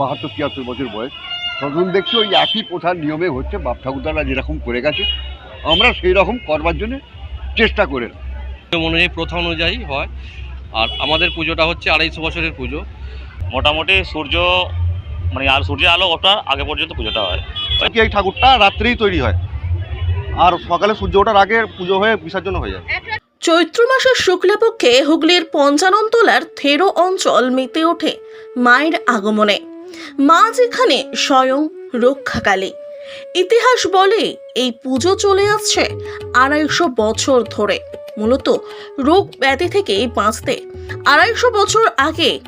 বাহাত্তর তিয়াত্তর বছর বয়স। তখন দেখছি ওই একই প্রথার নিয়মে হচ্ছে বাপ ঠাকুরদারা যেরকম করে গেছে আমরা সেই রকম করবার জন্য চেষ্টা করে অনুযায়ী প্রথা অনুযায়ী হয়। আর আমাদের পুজোটা হচ্ছে আড়াইশো বছরের পুজো। মোটামুটি সূর্য মানে আর সূর্যের আলো ওঠার আগে পর্যন্ত পুজোটা হয়। কি এই ঠাকুরটা রাত্রেই তৈরি হয়। আর সকালে সূর্য ওঠার আগে পুজো হয়ে বিসর্জন হয়ে যায়। চৈত্র মাসের শুক্লাপক্ষে হুগলির পঞ্চানন পঞ্চাননতলার থেরো অঞ্চল মেতে ওঠে মায়ের আগমনে। মা যেখানে স্বয়ং রক্ষাকালী। ইতিহাস বলে এই পুজো চলে আসছে আড়াইশো বছর ধরে। মূলত রোগ ব্যাধি থেকে বাঁচতে আড়াইশো বছর আগে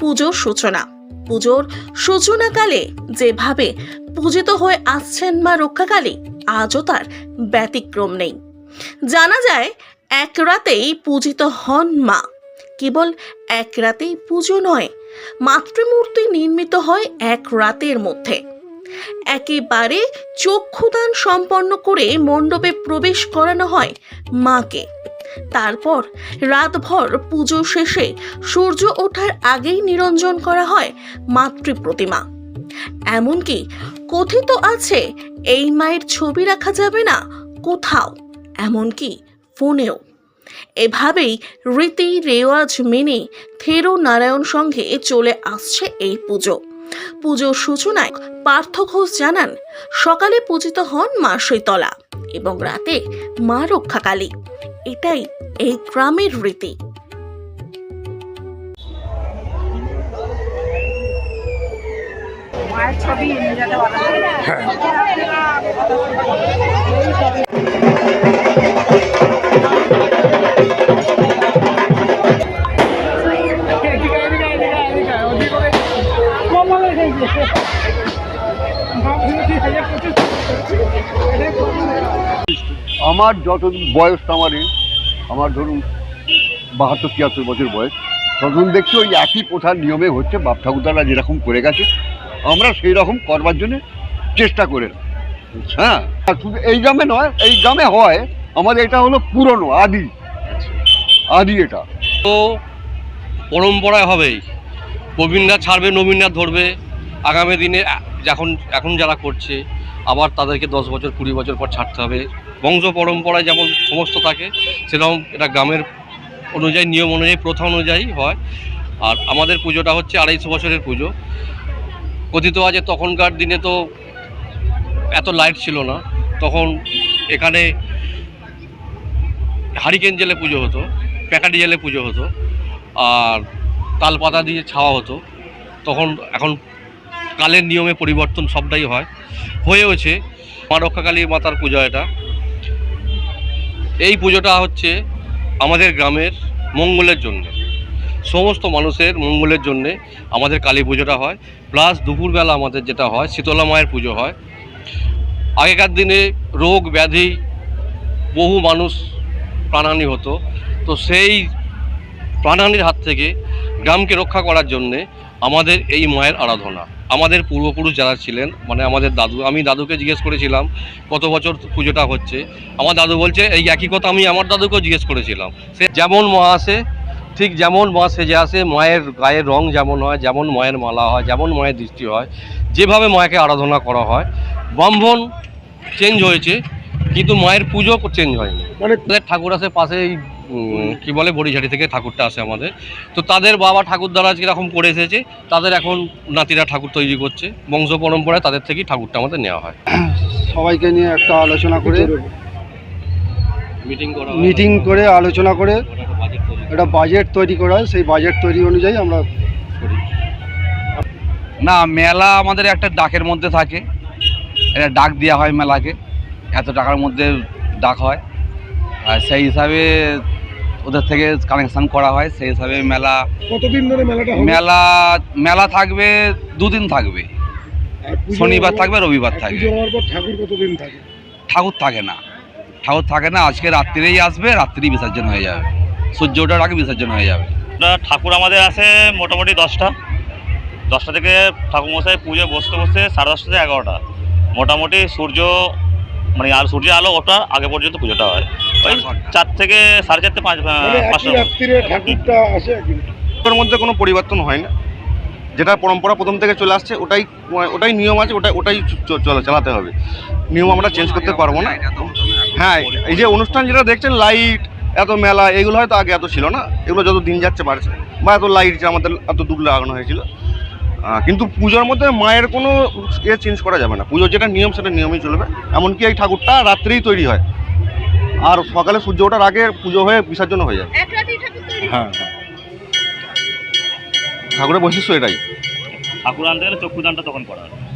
পুজোর সূচনা। পুজোর সূচনাকালে যেভাবে পূজিত হয়ে আসছেন মা রক্ষাকালী, আজও তার ব্যতিক্রম নেই। জানা যায়, এক রাতেই পূজিত হন মা। কেবল এক রাতেই পুজো নয় মাতৃমূর্তি নির্মিত হয় এক রাতের মধ্যে। একেবারে চক্ষুদান সম্পন্ন করে মণ্ডপে প্রবেশ করানো হয় মাকে। তারপর রাতভর পুজো শেষে সূর্য ওঠার আগেই নিরঞ্জন করা হয় মাতৃ প্রতিমা এমনকি কথিত আছে, এই মায়ের ছবি রাখা যাবে না কোথাও, এমনকি ফোনেও। এভাবেই রীতি রেওয়াজ মেনে থেরো নারায়ণ সঙ্গে চলে আসছে এই পুজো। পুজোর সূচনায় পার্থ ঘোষ জানান সকালে পূজিত হন মা শৈতলা এবং রাতে মা রক্ষাকালী। এটাই এই গ্রামের রীতি। মায়ের ছবি নিয়ে আমার যত বয়স আমারই আমার ধরুন বাহাত্তর, তিয়াত্তর বছর বয়স তখন দেখছি ওই একই প্রথার নিয়মে হচ্ছে বাপ ঠাকুরদারা যেরকম করে গেছে, আমরা সেই রকম করবার জন্য চেষ্টা করে হ্যাঁ শুধু এই গ্রামে নয়, এই গ্রামে হয়, আমাদের এটা হলো পুরনো, আদি। আদি এটা। তো পরম্পরায় হবেই প্রবীণরা ছাড়বে, নবীনরা ধরবে, আগামী দিনে এখন এখন যারা করছে আবার তাদেরকে দশ বছর, কুড়ি বছর পর ছাড়তে হবে। বংশ পরম্পরায় যেমন সমস্ত থাকে, সেরকম এটা গ্রামের অনুযায়ী, নিয়ম অনুযায়ী, প্রথা অনুযায়ী হয়। আর আমাদের পুজোটা হচ্ছে আড়াইশো বছরের পুজো। কথিত আছে, তখনকার দিনে তো এত লাইট ছিল না। তখন এখানে হারিকেন জেলে পুজো হতো, প্যাকাটি জেলে পুজো হতো, আর তালপাতা দিয়ে ছাওয়া হতো। তখন, এখন কালের নিয়মে পরিবর্তন সবটাই হয়। হয়েওছে মা রক্ষাকালী মাতার পূজা এটা। এই পুজোটা হচ্ছে আমাদের গ্রামের মঙ্গলের জন্য। সমস্ত মানুষের মঙ্গলের জন্যে আমাদের কালী পুজোটা হয়। প্লাস দুপুরবেলা আমাদের যেটা হয়, শীতলা মায়ের পুজো হয়। আগেকার দিনে রোগ ব্যাধি বহু মানুষ প্রাণহানি হতো তো সেই প্রাণহানির হাত থেকে গ্রামকে রক্ষা করার জন্যে আমাদের এই মায়ের আরাধনা। আমাদের পূর্বপুরুষ যারা ছিলেন মানে আমাদের দাদু আমি দাদুকে জিজ্ঞেস করেছিলাম কত বছর পুজোটা হচ্ছে? আমার দাদু বলছে এই একই কথা আমি আমার দাদুকেও জিজ্ঞেস করেছিলাম। সে যেমন মা আসে ঠিক যেমন মা সেজে আসে মায়ের গায়ের রং যেমন হয় যেমন মায়ের মালা হয় যেমন মায়ের দৃষ্টি হয় যেভাবে মাকে আরাধনা করা হয় ব্রাহ্মণ চেঞ্জ হয়েছে কিন্তু মায়ের পুজো চেঞ্জ হয়নি। মানে ঠাকুর আছে উম, কি বলে বড়িঝাড়ি থেকে ঠাকুরটা আসে আমাদের। তো তাদের বাবা ঠাকুর দ্বারা যেরকম করে এসেছে তাদের এখন নাতিরা ঠাকুর তৈরি করছে বংশ পরম্পরায় তাদের থেকেই ঠাকুরটা আমাদের নেওয়া হয়। সবাইকে নিয়ে একটা আলোচনা করে মিটিং করা মিটিং করে আলোচনা করে একটা বাজেট তৈরি করা হয় সেই বাজেট তৈরি অনুযায়ী আমরা করি। না মেলা আমাদের একটা ডাকের মধ্যে থাকে। এটা ডাক দেওয়া হয় মেলাকে এত টাকার মধ্যে ডাক হয়। আর সেই হিসাবে ওদের থেকে কানেকশন করা হয় সেই হিসাবে মেলা কতদিন ধরে মেলাটা মেলা মেলা থাকবে দুদিন থাকবে। শনিবার থাকবে রবিবার থাকবে। ঠাকুর কতদিন থাকে? ঠাকুর থাকে না। ঠাকুর থাকে না আজকে রাত্রিরেই আসবে রাত্রি বিসর্জন হয়ে যাবে। সূর্য ওঠার আগে বিসর্জন হয়ে যাবে। ওটা ঠাকুর আমাদের আছে মোটামুটি দশটা। দশটা থেকে ঠাকুর মশাই পুজো বসতে বসতে সাড়ে দশটা থেকে এগারোটা। মোটামুটি সূর্য মানে আর সূর্যের আলো ওঠার আগে পর্যন্ত পুজোটা হয়। ওই চার থেকে সাড়ে চারটে পাঁচ রাত্রিরে ঠাকুরটা আসে ওর মধ্যে কোনো পরিবর্তন হয় না। যেটা পরম্পরা প্রথম থেকে চলে আসছে ওটাই ওটাই নিয়ম আছে ওটাই ওটাই চালাতে হবে। নিয়ম আমরা চেঞ্জ করতে পারব না। হ্যাঁ এই যে অনুষ্ঠান যেটা দেখছেন লাইট এত মেলা এগুলো হয়তো আগে এত ছিল না। এগুলো যত দিন যাচ্ছে বাড়ছে। বা এত লাইট যে আমাদের এত দূর লাগানো হয়েছিল। কিন্তু পুজোর মধ্যে মায়ের কোনো ইয়ে চেঞ্জ করা যাবে না। পুজোর যেটা নিয়ম সেটা নিয়মই চলবে। এমনকি এই ঠাকুরটা রাত্রেই তৈরি হয়। আর সকালে সূর্য ওঠার আগে পুজো হয়ে বিসর্জন হয়ে যায়। হ্যাঁ? ঠাকুরের বৈশিষ্ট্য এটাই। ঠাকুর আনতে গেলে চক্ষুদানটা তখন করা হয়।